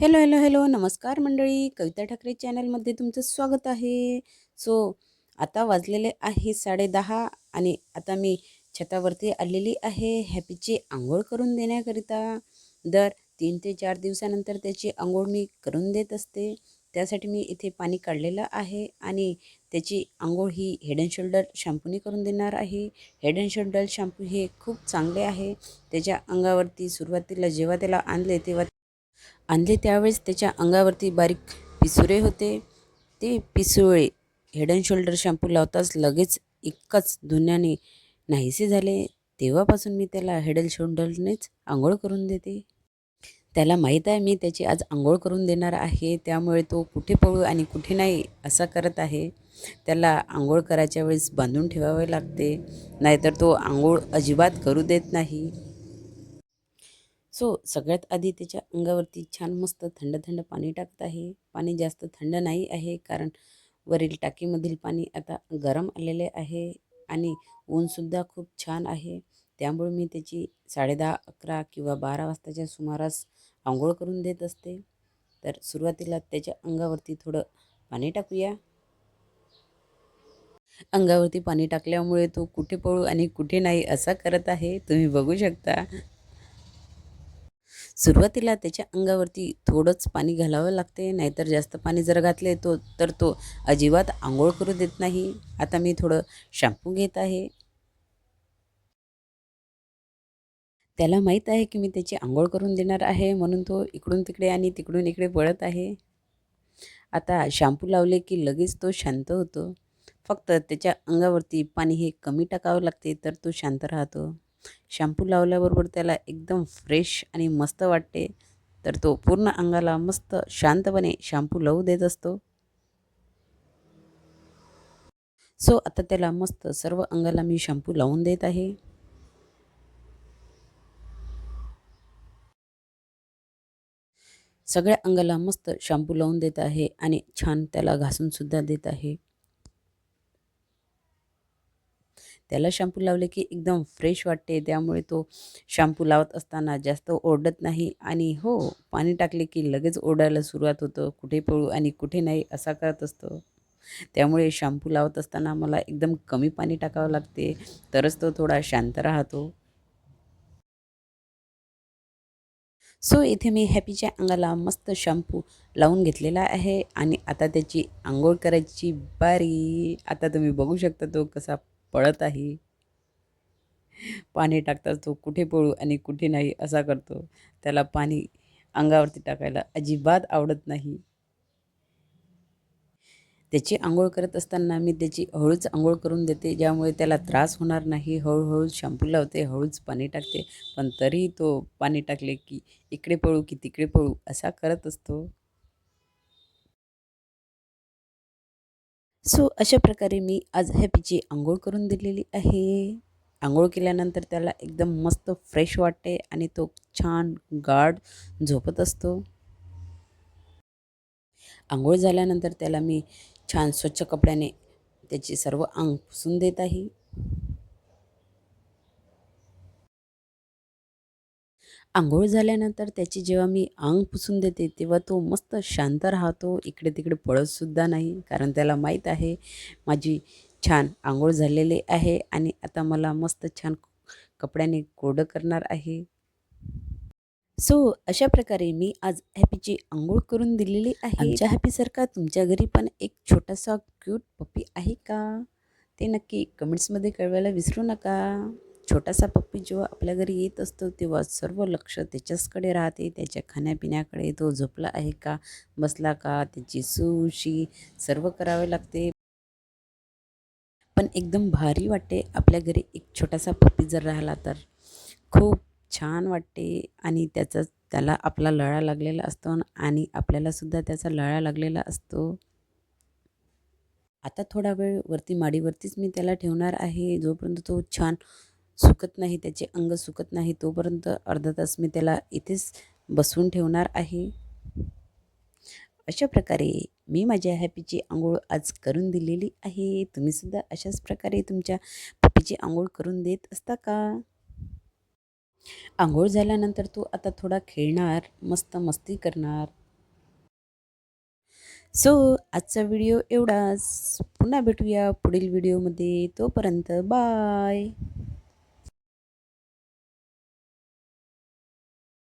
Hello hello hello नमस्कार मंडळी. कविता ठाकरे चॅनलमध्ये तुमचं स्वागत आहे. सो आता वाजलेले आहे साडेदहा आणि आता मी छतावरती आलेली आहे. हॅपीची आंघोळ करून देण्याकरिता. दर तीन ते चार दिवसानंतर त्याची आंघोळ मी करून देत असते. त्यासाठी मी इथे पाणी काढलेलं आहे आणि त्याची आंघोळ ही हेड अँड शोल्डर शॅम्पूने करून देणार आहे. हेड अँड शोल्डर शॅम्पू हे खूप चांगले आहे. त्याच्या अंगावरती सुरुवातीला जेव्हा त्याला आणले तेव्हा आणले त्यावेळेस त्याच्या अंगावरती बारीक पिसुरे होते. ते पिसुळे हेड अँड शोल्डर शॅम्पू लावताच लगेच इतकंच धुण्याने नाहीसे झाले. तेव्हापासून मी त्याला हेड अँड शोल्डरनेच आंघोळ करून देते. त्याला माहीत आहे मी त्याची आज आंघोळ करून देणार आहे. त्यामुळे तो कुठे पळू आणि कुठे नाही असा करत आहे. त्याला आंघोळ करायच्या वेळेस बांधून ठेवावे लागते. नाहीतर तो आंघोळ अजिबात करू देत नाही. सो सगळ्यात आधी त्याच्या अंगावरती छान मस्त थंड थंड पाणी टाकत आहे. पाणी जास्त थंड नाही आहे कारण वरील टाकीमधील पाणी आता गरम आलेले आहे आणि ऊनसुद्धा खूप छान आहे. त्यामुळे मी त्याची साडेदहा अकरा किंवा बारा वाजताच्या सुमारास आंघोळ करून देत असते. तर सुरुवातीला त्याच्या अंगावरती थोडं पाणी टाकूया. अंगावरती पाणी टाकल्यामुळे तो कुठे पळू आणि कुठे नाही असा करत आहे. तुम्ही बघू शकता. सुरुवातीला त्याच्या अंगावरती थोडंच पाणी घालावं लागते नाहीतर जास्त पाणी जर घातले तो तर तो अजिबात आंघोळ करू देत नाही. आता मी थोडं शॅम्पू घेत आहे. त्याला माहीत आहे की मी त्याची आंघोळ करून देणार आहे म्हणून तो इकडून तिकडे आणि तिकडून इकडे पळत आहे. आता शॅम्पू लावले की लगेच तो शांत होतो. फक्त त्याच्या अंगावरती पाणी हे कमी टाकावं लागते तर तो शांत राहतो. शॅम्पू लावल्याबरोबर त्याला एकदम फ्रेश आणि मस्त वाटते. तर तो पूर्ण अंगाला मस्त शांतपणे शॅम्पू लावू देत असतो. सो आता त्याला मस्त सर्व अंगाला मी शॅम्पू लावून देत आहे. सगळ्या अंगाला मस्त शॅम्पू लावून देत आहे आणि छान त्याला घासून सुद्धा देत आहे. त्याला शॅम्पू लावले की एकदम फ्रेश वाटते. त्यामुळे तो शॅम्पू लावत असताना जास्त ओरडत नाही आणि हो पाणी टाकले की लगेच ओरडायला सुरुवात होतं. कुठे पळू आणि कुठे नाही असा करत असतो. त्यामुळे शॅम्पू लावत असताना मला एकदम कमी पाणी टाकावं लागते. तरच तो थोडा शांत राहतो. सो इथे मी हॅपीच्या अंगाला मस्त शॅम्पू लावून घेतलेला आहे आणि आता त्याची आंघोळ करायची बारी. आता तुम्ही बघू शकता तो कसा पळत आहे. पाणी टाकताच तो कुठे पळू आणि कुठे नाही असा करतो. त्याला पाणी अंगावरती टाकायला अजिबात आवडत नाही. त्याची आंघोळ करत असताना मी त्याची हळूच आंघोळ करून देते ज्यामुळे त्याला त्रास होणार नाही. हळूहळू शॅम्पू लावते हळूच पाणी टाकते पण तरीही तो पाणी टाकले की इकडे पळू की तिकडे पळू असा करत असतो. सो अशा प्रकारे मी आज हॅपीची आंघोळ करून दिलेली आहे. आंघोळ केल्यानंतर त्याला एकदम मस्त फ्रेश वाटते आणि तो छान गाढ झोपत असतो. आंघोळ झाल्यानंतर त्याला मी छान स्वच्छ कपड्याने त्याचे सर्व अंग पुसून देत आहे. आंघोळ झाल्यानंतर त्याची जेव्हा मी अंग पुसून देते तेव्हा तो मस्त शांत राहतो. इकडे तिकडे पळतसुद्धा नाही कारण त्याला माहीत आहे माझी छान आंघोळ झालेली आहे आणि आता मला मस्त छान कपड्याने कोरडं करणार आहे. सो अशा प्रकारे मी आज हॅपीची आंघोळ करून दिलेली आहे. आमच्या हॅपीसारखा तुमच्या घरी पण एक छोटासा क्यूट पपी आहे का? ते नक्की कमेंट्समध्ये कळवायला विसरू नका. छोटासा पप्पी जेव्हा आपल्या घरी येत असतो तेव्हा सर्व लक्ष त्याच्याचकडे राहते. त्याच्या खाण्यापिण्याकडे तो झोपला आहे का बसला का त्याची सुशी सर्व करावे लागते. पण एकदम भारी वाटते आपल्या घरी एक छोटासा पप्पी जर राहिला तर. खूप छान वाटते आणि त्याचा त्याला आपला लळा लागलेला असतो आणि आपल्यालासुद्धा त्याचा लळा लागलेला असतो. आता थोडा वेळ वरती माडीवरतीच मी त्याला ठेवणार आहे. जोपर्यंत तो छान सुकत नाही त्याचे अंग सुकत नाही तोपर्यंत अर्धा तास मी त्याला इथेच बसवून ठेवणार आहे. अशा प्रकारे मी माझ्या हॅपीची आंघोळ आज करून दिलेली आहे. तुम्हीसुद्धा अशाच प्रकारे तुमच्या पप्पीची आंघोळ करून देत असता का? आंघोळ झाल्यानंतर तो आता थोडा खेळणार मस्त मस्ती करणार. सो आजचा व्हिडिओ एवढाच. पुन्हा भेटूया पुढील व्हिडिओमध्ये. तोपर्यंत बाय.